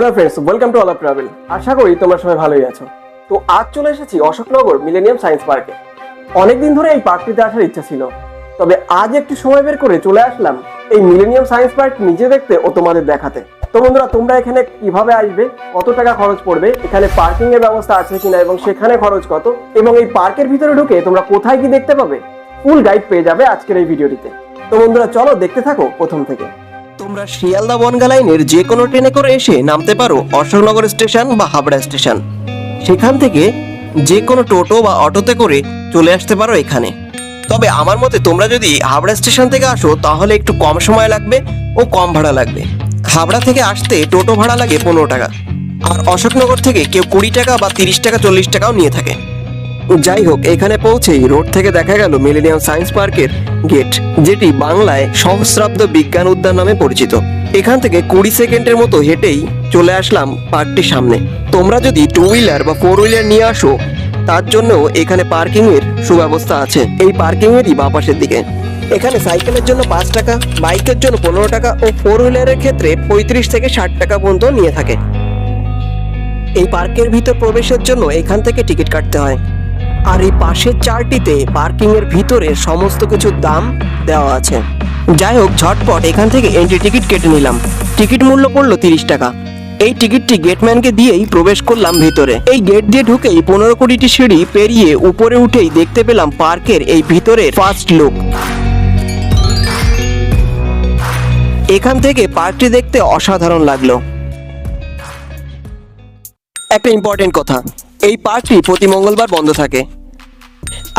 Hello friends welcome to all travel আশা করি তোমরা সবাই ভালোই আছো। তো আজ চলে এসেছি অশোকনগর মিলেনিয়াম সায়েন্স পার্কে অনেকদিন ধরে এই পার্কটিতে আসার ইচ্ছা ছিল। তবে আজ একটু সময় বের করে চলে আসলাম এই মিলেনিয়াম সায়েন্স পার্ক নিজে দেখতে ও তোমাদের দেখাতে। তো বন্ধুরা, তোমরা এখানে কীভাবে আসবে, কত টাকা খরচ পড়বে, এখানে পার্কিং এর ব্যবস্থা আছে কিনা এবং সেখানে খরচ কত, এবং এই পার্কের ভিতরে ঢুকে তোমরা কোথায় কি দেখতে পাবে ফুল গাইড পেয়ে যাবে আজকের এই ভিডিওটিতে তো বন্ধুরা, চলো দেখতে থাকো প্রথম থেকে। তোমরা শিয়ালদা বনগা লাইনের যে কোনো ট্রেনে করে এসে নামতে পারো অশোকনগর স্টেশন বা হাবড়া স্টেশন। সেখান থেকে যে কোনো টোটো বা অটোতে করে চলে আসতে পারো এখানে। তবে আমার মতে তোমরা যদি হাবড়া স্টেশন থেকে আসো, তাহলে একটু কম সময় লাগবে ও কম ভাড়া লাগবে। হাবড়া থেকে আসতে টোটো ভাড়া লাগে পনেরো টাকা। আর অশোকনগর থেকে কেউ কুড়ি টাকা বা তিরিশ টাকা, চল্লিশ টাকাও নিয়ে থাকে। যাই হোক এখানে পৌঁছেই রোড থেকে দেখা গেল মিলেনিয়াম সায়েন্স পার্কের গেট, যেটি বাংলায় সহস্রাব্দ বিজ্ঞান উদ্যান নামে পরিচিত। এখান থেকে কুড়ি সেকেন্ডের মতো হেঁটেই চলে আসলাম পার্কটির সামনে। তোমরা যদি টু হুইলার বা ফোর হুইলার নিয়ে আসো, তার জন্য এখানে পার্কিং এর সুব্যবস্থা আছে। এই পার্কিং এরই বাঁ পাশের দিকে। এখানে সাইকেলের জন্য পাঁচ টাকা, বাইকের জন্য পনেরো টাকা ও ফোর হুইলারের ক্ষেত্রে পঁয়ত্রিশ থেকে ষাট টাকা পর্যন্ত নিয়ে থাকে। এই পার্কের ভিতর প্রবেশের জন্য এখান থেকে টিকিট কাটতে হয়। আর এই পাশের চারটিতে পার্কিং এর ভিতরে সমস্ত কিছুর দাম দেওয়া আছে। যাই হোক, ঝটপট এখান থেকে এন্ট্রি টিকিট কেটে নিলাম। টিকিট মূল্য পড়ল তিরিশ টাকা। এই টিকিটটি গেটম্যানকে দিয়েই প্রবেশ করলাম ভিতরে। এই গেট দিয়ে ঢুকেই পনেরো কোটিটি সিঁড়ি পেরিয়ে উপরে উঠেই দেখতে পেলাম পার্কের এই ভিতরের ফার্স্ট লুক এখান থেকে পার্কটি দেখতে অসাধারণ লাগল। একটা ইম্পর্টেন্ট কথা। এই পার্কটি প্রতি মঙ্গলবার বন্ধ থাকে।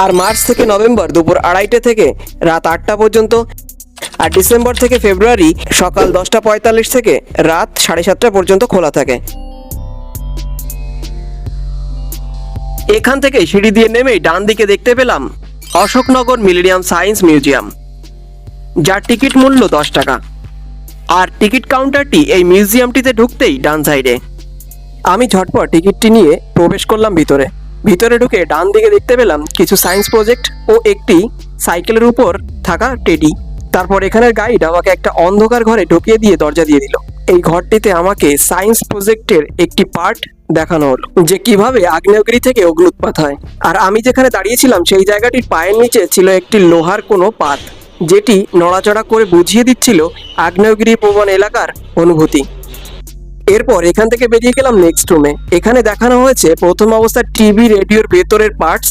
আর মার্চ থেকে নভেম্বর দুপুর আড়াইটে থেকে রাত আটটা পর্যন্ত। আর ডিসেম্বর থেকে ফেব্রুয়ারি সকাল দশটা পঁয়তাল্লিশ থেকে রাত সাড়ে সাতটা পর্যন্ত খোলা থাকে। এখান থেকে সিঁড়ি দিয়ে নেমেই ডান দিকে দেখতে পেলাম অশোকনগর মিলেনিয়াম সায়েন্স মিউজিয়াম, যার টিকিট মূল্য দশ টাকা। আর টিকিট কাউন্টারটি এই মিউজিয়ামটিতে ঢুকতেই ডান সাইডে। আমি ঝটপট টিকিটটি নিয়ে প্রবেশ করলাম ভিতরে। ভিতরে ঢুকে ডান দিকে দেখতে পেলাম কিছু সায়েন্স প্রজেক্ট ও একটি সাইকেলের উপর থাকা টেডি। তারপর এখানের গাইড আমাকে একটা অন্ধকার ঘরে ঢুকিয়ে দিয়ে দরজা দিয়ে দিল। এই ঘরটিতে আমাকে সায়েন্স প্রজেক্টের একটি পার্ট দেখানো হলো, যে কীভাবে আগ্নেয়গিরি থেকে অগ্নুৎপাত হয়। আর আমি যেখানে দাঁড়িয়েছিলাম, সেই জায়গাটির পায়ের নিচে ছিল একটি লোহার কোনো পাত, যেটি নড়াচড়া করে বুঝিয়ে দিচ্ছিল আগ্নেয়গিরি প্রবণ এলাকার অনুভূতি। এরপর এখান থেকে বেরিয়ে গেলাম নেক্সট রুমে এখানে দেখানো হয়েছে প্রথম অবস্থার টিভি রেডিওর ভেতরের পার্টস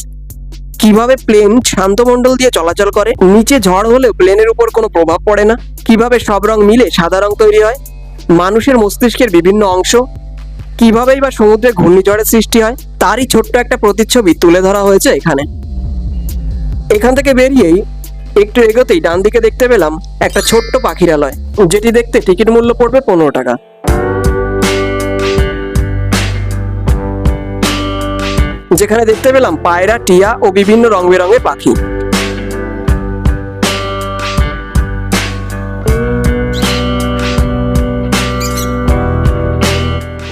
কীভাবে প্লেন শান্তমণ্ডল দিয়ে চলাচল করে, নিচে ঝড় হলেও প্লেনের উপর কোনো প্রভাব পড়ে না, কীভাবে সব রং মিলে সাদা রং তৈরি হয়, মানুষের মস্তিষ্কের বিভিন্ন অংশ, কিভাবেই বা সমুদ্রে ঘূর্ণিঝড়ের সৃষ্টি হয়, তারই ছোট্ট একটা প্রতিচ্ছবি তুলে ধরা হয়েছে এখানে। এখান থেকে বেরিয়েই একটু এগোতেই ডান দিকে দেখতে পেলাম একটা ছোট্ট পাখিরালয়, যেটি দেখতে টিকিট মূল্য পড়বে পনেরো টাকা। যেখানে দেখতে পেলাম পায়রা, টিয়া ও বিভিন্ন রং বেরঙের পাখি।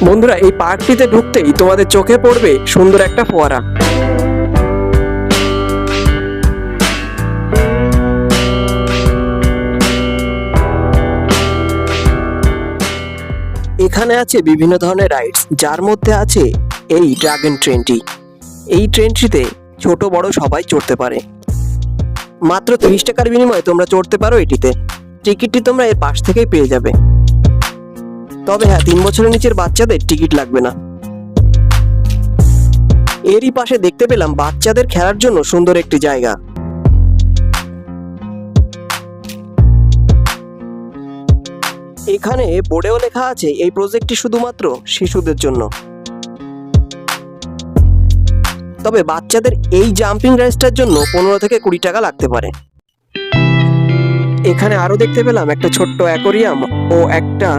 বন্ধুরা, এই পার্কটিতে ঢুকতেই তোমাদের চোখে পড়বে সুন্দর একটা ফোয়ারা। এখানে আছে বিভিন্ন ধরনের রাইডস, যার মধ্যে আছে এই ড্রাগন ট্রেনটি। এই ট্রেনটিতে ছোট বড় সবাই চড়তে পারে। মাত্র তিরিশ টাকার বিনিময়ে তোমরা চড়তে পারো এটিতে। টিকিটটি তোমরা এর পাশ থেকেই পেয়ে যাবে। তবে হ্যাঁ তিন বছরের নিচের বাচ্চাদের টিকিট লাগবে না। এরই পাশে দেখতে পেলাম বাচ্চাদের খেলার জন্য সুন্দর একটি জায়গা। এখানে বোর্ডেও লেখা আছে, এই প্রজেক্টটি শুধুমাত্র শিশুদের জন্য। তবে বাচ্চাদের এই জাম্পিং রাইসটার জন্য পনেরো থেকে কুড়ি টাকা লাগতে পারে। এখানে আরও দেখতে পেলাম একটা ছোট্ট অ্যাকোরিয়াম ও একটা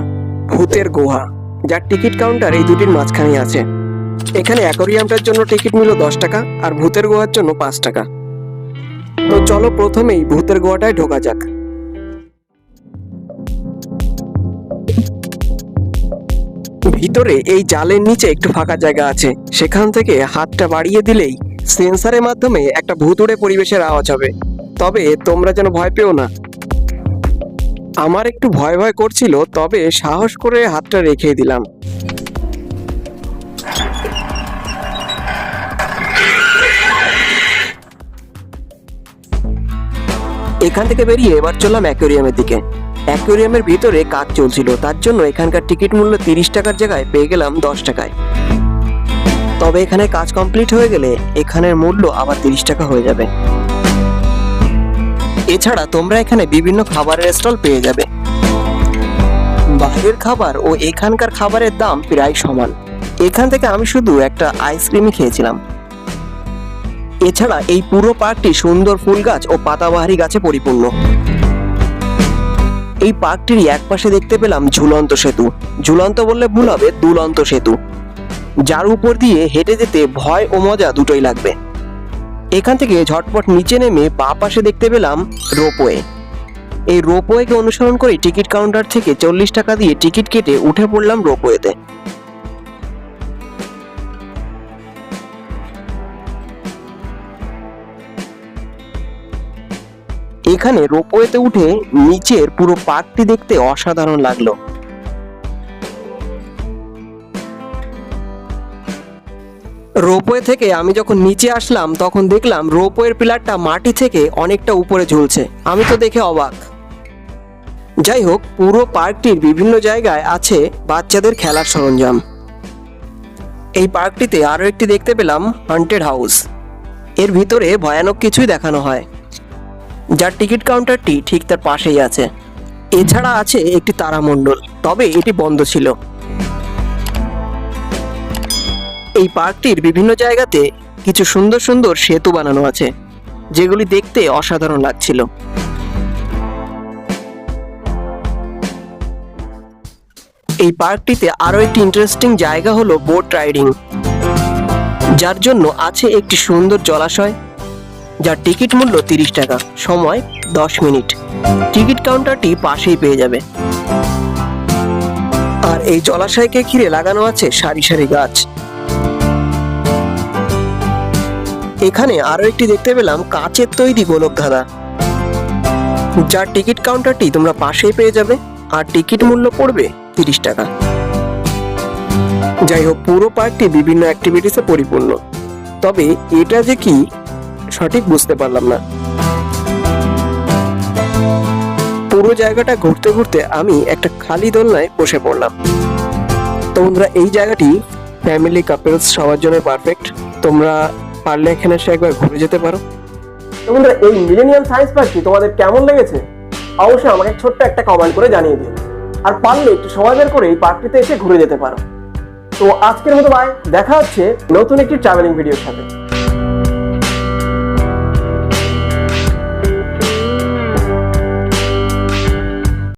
ভূতের গুহা, যার টিকিট কাউন্টার এই দুটির মাঝখানে আছে। এখানে অ্যাকোরিয়ামটার জন্য টিকিট নিল দশ টাকা আর ভূতের গুহার জন্য পাঁচ টাকা। তো চলো প্রথমেই ভূতের গুহাটায় ঢোকা যাক। ভিতরে এই জালের নিচে একটু ফাঁকা জায়গা আছে। সেখান থেকে হাতটা বাড়িয়ে দিলেই সেন্সারের মাধ্যমে একটা ভূতুড়ে পরিবেশের আওয়াজ হবে। তবে তোমরা যেন ভয় পেও না। আমার একটু ভয় ভয় করছিল, তবে সাহস করে হাতটা রেখে দিলাম। এখান থেকে বেরিয়ে এবার চললাম অ্যাকোরিয়ামের দিকে। অ্যাকোরিয়ামের ভিতরে কাজ চলছিল, তার জন্য এখানকার টিকিট মূল্য তিরিশ টাকার জায়গায় পেয়ে গেলাম দশ টাকায়। তবে এখানে কাজ কমপ্লিট হয়ে গেলে এখানের মূল্য আবার তিরিশ টাকা হয়ে যাবে। এছাড়া তোমরা এখানে বিভিন্ন খাবারের স্টল পেয়ে যাবে। বাইরের খাবার ও এখানকার খাবারের দাম প্রায় সমান। এখান থেকে আমি শুধু একটা আইসক্রিমই খেয়েছিলাম। এছাড়া এই পুরো পার্কটি সুন্দর ফুল গাছ ও পাতাবাহারি গাছে পরিপূর্ণ। এই পার্কটির এক পাশে দেখতে পেলাম ঝুলন্ত সেতু। ঝুলন্ত বললে ভুল হবে, দুলন্ত সেতু। যার উপর দিয়ে হেঁটে যেতে ভয় ও মজা দুটোই লাগবে। এখান থেকে ঝটপট নিচে নেমে বা পাশে দেখতে পেলাম রোপওয়ে। এই রোপওয়েকে অনুসরণ করে টিকিট কাউন্টার থেকে চল্লিশ টাকা দিয়ে টিকিট কেটে উঠে পড়লাম রোপওয়েতে। এখানে রোপওয়েতে উঠে নিচের পুরো পার্কটি দেখতে অসাধারণ লাগল। রোপওয়ে থেকে আমি যখন নিচে আসলাম, তখন দেখলাম রোপওয়ের পিলারটা মাটি থেকে অনেকটা উপরে ঝুলছে। আমি তো দেখে অবাক। যাই হোক, পুরো পার্কটির বিভিন্ন জায়গায় আছে বাচ্চাদের খেলার সরঞ্জাম। এই পার্কটিতে আরও একটি দেখতে পেলাম হান্টেড হাউস এর ভিতরে ভয়ানক কিছুই দেখানো হয়। যার টিকিট কাউন্টারটি ঠিক তার পাশেই আছে। এছাড়া আছে একটি তারামণ্ডল, তবে এটি বন্ধ ছিল। এই পার্কটির বিভিন্ন জায়গাতে কিছু সুন্দর সুন্দর সেতু বানানো আছে, যেগুলি দেখতে অসাধারণ লাগছিল। এই পার্কটিতে আরও একটি ইন্টারেস্টিং জায়গা হলো বোট রাইডিং, যার জন্য আছে একটি সুন্দর জলাশয় যার টিকিট মূল্য তিরিশ টাকা। সময় দশ মিনিট। টিকিট কাউন্টারটি পাশেই পেয়ে যাবে। আর এই জলাশয়কে ঘিরে লাগানো আছে সারি সারি গাছ। এখানে আরও একটি দেখতে পেলাম কাচের তৈরি গোলক ধাঁধা যার টিকিট কাউন্টারটি তোমরা পাশেই পেয়ে যাবে, আর টিকিট মূল্য পড়বে তিরিশ টাকা। যাই হোক, পুরো পার্কটি বিভিন্ন অ্যাক্টিভিটিসে পরিপূর্ণ। তবে এটা যে কি সঠিক বুঝতে পারলাম না। পুরো জায়গাটা ঘুরতে ঘুরতে আমি একটা খালি দোলনায় বসে পড়লাম। তো বন্ধুরা এই জায়গাটি ফ্যামিলি কাপলস সবার জন্য পারফেক্ট তোমরা পারলে এখানে এসে একবার ঘুরে যেতে পারো। তো বন্ধুরা এই মিলেনিয়াম সায়েন্স পার্কটি তোমাদের কেমন লেগেছে? অবশ্যই আমাকে ছোট্ট একটা কমেন্ট করে জানিয়ে দিও। আর পারলে একটু সময় বের করে এই পার্কটিতে এসে ঘুরে যেতে পারো। তো আজকের মতো বাই দেখা হচ্ছে নতুন একটি ট্রাভেলিং ভিডিওর সাথে।